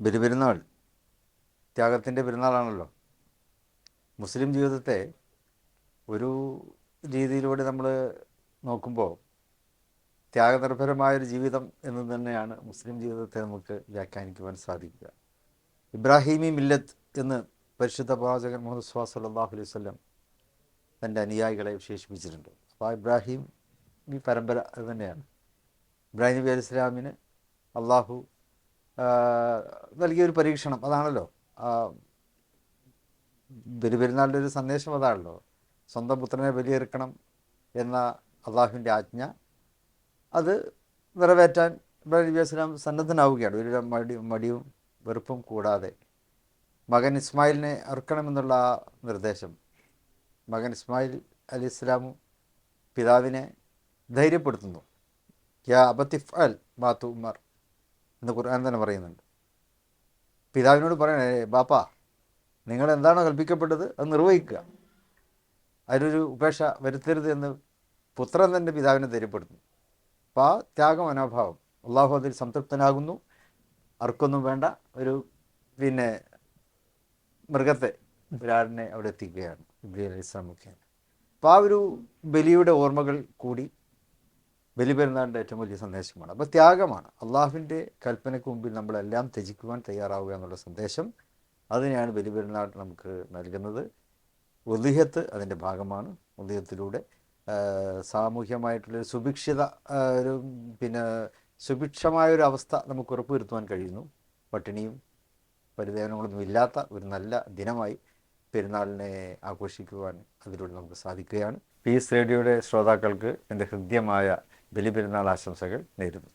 ബലിപെരുന്നാൾ ത്യാഗത്തിന്റെ പെരുന്നാളാണല്ലോ. മുസ്ലിം ജീവിതത്തെ ഒരു രീതിയിലൂടെ നമ്മൾ നോക്കുമ്പോൾ ത്യാഗനിർഭരമായൊരു ജീവിതം എന്ന് തന്നെയാണ് മുസ്ലിം ജീവിതത്തെ നമുക്ക് വ്യാഖ്യാനിക്കുവാൻ സാധിക്കുക. ഇബ്രാഹിമി മില്ലത്ത് എന്ന് പരിശുദ്ധ പ്രവാചകൻ മുഹമ്മദ് സുഹാസ് അല്ലാഹു അലൈഹി വല്ലം തന്റെ അനുയായികളെ വിശേഷിപ്പിച്ചിട്ടുണ്ട്. അപ്പോൾ ആ ഇബ്രാഹിം ഈ പരമ്പര തന്നെയാണ്. ഇബ്രാഹിം നബി അലൈഹി ഇസ്ലാമിന് അള്ളാഹു നൽകിയൊരു പരീക്ഷണം അതാണല്ലോ. ബലിപെരുന്നാളിന്റെ ഒരു സന്ദേശം അതാണല്ലോ. സ്വന്തം പുത്രനെ ബലിയെറുക്കണം എന്ന അള്ളാഹുവിന്റെ ആജ്ഞ. അത് നിറവേറ്റാൻ ഇബ്രാഹിം നബി അസ്ലാം സന്നദ്ധനാവുകയാണ്. ഒരു മടി മടിയും വെറുപ്പും കൂടാതെ. മകൻ ഇസ്മായിലിനെ അറുക്കണമെന്നുള്ള ആ നിർദ്ദേശം. മകൻ ഇസ്മായിൽ അലി ഇസ്ലാമും പിതാവിനെ ധൈര്യപ്പെടുത്തുന്നു. യാ അബത്തിഫ് അൽ മാത്തു ഉമർ എന്ന് ഖുർആൻ തന്നെ പറയുന്നുണ്ട്. പിതാവിനോട് പറയണേ ബാപ്പ നിങ്ങൾ എന്താണോ കൽപ്പിക്കപ്പെട്ടത് അത് നിർവഹിക്കുക. അതിനൊരു ഉപേക്ഷ വരുത്തരുത് എന്ന് പുത്രൻ തന്നെ പിതാവിനെ ധൈര്യപ്പെടുത്തുന്നു. അപ്പോൾ ആ ത്യാഗ മനോഭാവം അള്ളാഹു അതിൽ സംതൃപ്തനാകുന്നു. അർക്കൊന്നും വേണ്ട ഒരു പിന്നെ മൃഗത്തെ ഒരാളിനെ അവിടെ എത്തിക്കുകയാണ്. ഇബ്രി അലൈഹി ഇസ്ലാം മുഖേന അപ്പോൾ ആ ഒരു ബലിയുടെ ഓർമ്മകൾ കൂടി ബലി പെരുന്നാളിന്റെ ഏറ്റവും വലിയ സന്ദേശമാണ്. അപ്പോൾ ത്യാഗമാണ്. അള്ളാഹുവിന്റെ കൽപ്പനയ്ക്ക് മുമ്പിൽ നമ്മളെല്ലാം ത്യജിക്കുവാൻ തയ്യാറാവുക എന്നുള്ള സന്ദേശം അതിനെയാണ് ബലിപെരുന്നാൾ നമുക്ക് നൽകുന്നത്. ഉദയത്ത് അതിന്റെ ഭാഗമാണ്. ഉദയത്തിലൂടെ സാമൂഹ്യമായിട്ടുള്ളൊരു സുഭിക്ഷിത ഒരു പിന്നെ സുഭിക്ഷമായൊരു അവസ്ഥ നമുക്ക് ഉറപ്പുവരുത്തുവാൻ കഴിയുന്നു. പട്ടിണിയും പരിദേവനങ്ങളൊന്നും ഇല്ലാത്ത ഒരു നല്ല ദിനമായി പെരുന്നാളിനെ ആഘോഷിക്കുവാൻ അതിലൂടെ നമുക്ക് സാധിക്കുകയാണ്. പീസ് റേഡിയോയുടെ ശ്രോതാക്കൾക്ക് എന്റെ ഹൃദ്യമായ ബലിപെരുന്നാൾ ആശംസകൾ നേരുന്നു.